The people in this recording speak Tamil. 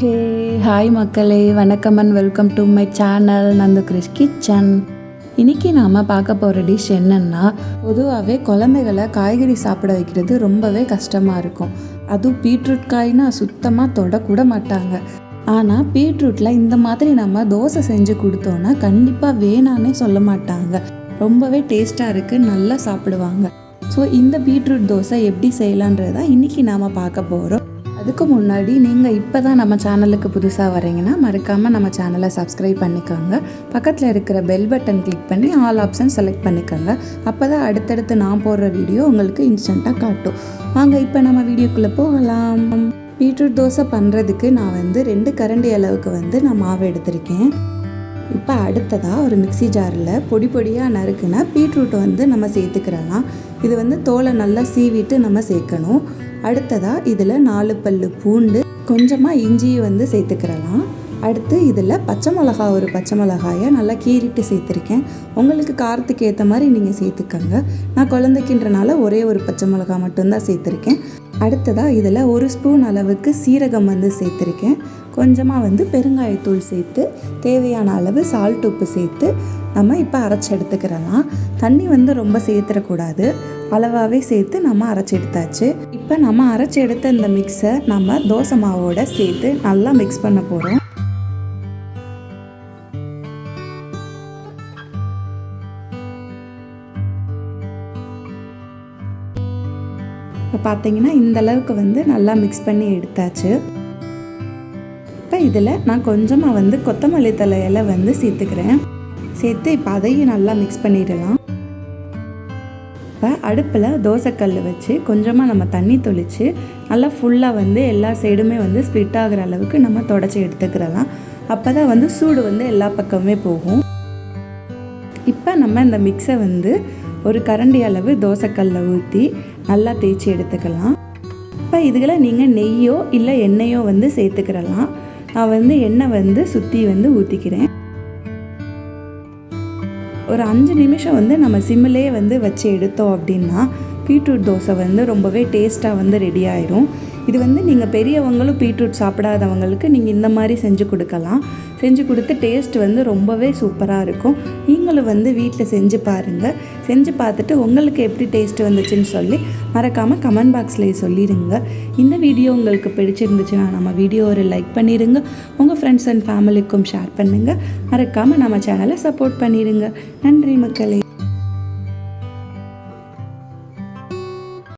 ஹே ஹாய் மக்களே வணக்கம் and welcome to my channel Nandu Krish kitchen. இன்றைக்கி நாம் பார்க்க போகிற டிஷ் என்னென்னா பொதுவாகவே குழந்தைகளை காய்கறி சாப்பிட வைக்கிறது ரொம்பவே கஷ்டமாக இருக்கும். அதுவும் பீட்ரூட் காய்னா சுத்தமாக தொடக்கூட மாட்டாங்க. ஆனால் பீட்ரூட்டில் இந்த மாதிரி நம்ம தோசை செஞ்சு கொடுத்தோன்னா கண்டிப்பாக வேணான்னே சொல்ல மாட்டாங்க. ரொம்பவே டேஸ்ட்டாக இருக்குது நல்லா சாப்பிடுவாங்க. ஸோ இந்த பீட்ரூட் தோசை எப்படி செய்யலான்றது தான் இன்றைக்கி நாம் பார்க்க போகிறோம் அதுக்கு முன்னாடி நீங்கள் இப்போ தான் நம்ம சேனலுக்கு புதுசாக வரீங்கன்னா மறக்காமல் நம்ம சேனலை சப்ஸ்கிரைப் பண்ணிக்கோங்க. பக்கத்தில் இருக்கிற பெல் பட்டன் கிளிக் பண்ணி ஆல் ஆப்ஷன் செலக்ட் பண்ணிக்கோங்க. அப்போ தான் அடுத்தடுத்து நான் போடுற வீடியோ உங்களுக்கு இன்ஸ்டண்ட்டாக காட்டும். வாங்க இப்போ நம்ம வீடியோக்குள்ளே போகலாம். பீட்ரூட் தோசை பண்ணுறதுக்கு நான் வந்து ரெண்டு கரண்டி அளவுக்கு வந்து நான் மாவு எடுத்திருக்கேன். இப்போ அடுத்ததாக ஒரு மிக்ஸி ஜாரில் பொடி பொடியாக நறுக்குனா பீட்ரூட்டை வந்து நம்ம சேர்த்துக்கிறலாம். இது வந்து தோலை நல்லா சீவிட்டு நம்ம சேர்க்கணும். அடுத்ததாக இதில் நாலு பல்லு பூண்டு கொஞ்சமாக இஞ்சியை வந்து சேர்த்துக்கிறலாம். அடுத்து இதில் பச்சை மிளகா ஒரு பச்சை மிளகாயை நல்லா கீறிட்டு சேர்த்துருக்கேன். உங்களுக்கு காரத்துக்கு ஏற்ற மாதிரி நீங்கள் சேர்த்துக்கோங்க. நான் குழந்தைக்கின்றனால ஒரே ஒரு பச்சை மிளகா மட்டும்தான் சேர்த்துருக்கேன். அடுத்ததாக இதில் ஒரு ஸ்பூன் அளவுக்கு சீரகம் வந்து சேர்த்துருக்கேன். கொஞ்சமாக வந்து பெருங்காயத்தூள் சேர்த்து தேவையான அளவு சால்ட் உப்பு சேர்த்து நம்ம இப்போ அரைச்சி எடுத்துக்கிறலாம். தண்ணி வந்து ரொம்ப சேர்த்துடக்கூடாது. அளவாகவே சேர்த்து நம்ம அரைச்சி எடுத்தாச்சு. இப்போ நம்ம அரைச்சி எடுத்த இந்த மிக்ஸை நம்ம தோசை மாவோட சேர்த்து நல்லா மிக்ஸ் பண்ண போகிறோம் இப்போ பார்த்தீங்கன்னா இந்த அளவுக்கு வந்து நல்லா மிக்ஸ் பண்ணி எடுத்தாச்சு. இப்போ இதில் நான் கொஞ்சமாக வந்து கொத்தமல்லி தலையில் வந்து சேர்த்துக்கிறேன். சேர்த்து இப்போ அதையும் நல்லா மிக்ஸ் பண்ணிடலாம். இப்போ அடுப்பில் தோசைக்கல் வச்சு கொஞ்சமாக நம்ம தண்ணி தொளித்து நல்லா ஃபுல்லாக வந்து எல்லா சைடுமே வந்து ஸ்ப்ளிட் ஆகிற அளவுக்கு நம்ம தொடச்சி எடுத்துக்கிறலாம். அப்போ தான் வந்து சூடு வந்து எல்லா பக்கமுமே போகும். இப்போ நம்ம இந்த மிக்ஸை வந்து ஒரு கரண்டி அளவு தோசைக்கல்ல ஊற்றி நல்லா தேய்ச்சி எடுத்துக்கலாம். இப்போ இதுகளை நீங்கள் நெய்யோ இல்லை எண்ணெயோ வந்து சேர்த்துக்கிறலாம். நான் வந்து எண்ணெய் வந்து சுற்றி வந்து ஊற்றிக்கிறேன் ஒரு அஞ்சு நிமிஷம் வந்து நம்ம சிம்மிலே வந்து வச்சு எடுத்தோம் அப்படின்னா பீட்ரூட் தோசை வந்து ரொம்பவே டேஸ்ட்டாக வந்து ரெடி ஆயிரும். இது வந்து நீங்கள் பெரியவங்களும் பீட்ரூட் சாப்பிடாதவங்களுக்கு நீங்கள் இந்த மாதிரி செஞ்சு கொடுக்கலாம். செஞ்சு கொடுத்து டேஸ்ட் வந்து ரொம்பவே சூப்பராக இருக்கும். நீங்களும் வந்து வீட்டில் செஞ்சு பாருங்கள் செஞ்சு பார்த்துட்டு உங்களுக்கு எப்படி டேஸ்ட் வந்துச்சுன்னு சொல்லி மறக்காமல் கமெண்ட் பாக்ஸ்லேயே சொல்லிடுங்க இந்த வீடியோ உங்களுக்கு பிடிச்சிருந்துச்சுன்னா நம்ம வீடியோ ஒரு லைக் பண்ணிடுங்க உங்கள் ஃப்ரெண்ட்ஸ் அண்ட் ஃபேமிலிக்கும் ஷேர் பண்ணுங்கள் மறக்காமல் நம்ம சேனலை சப்போர்ட் பண்ணிடுங்க நன்றி மக்களே.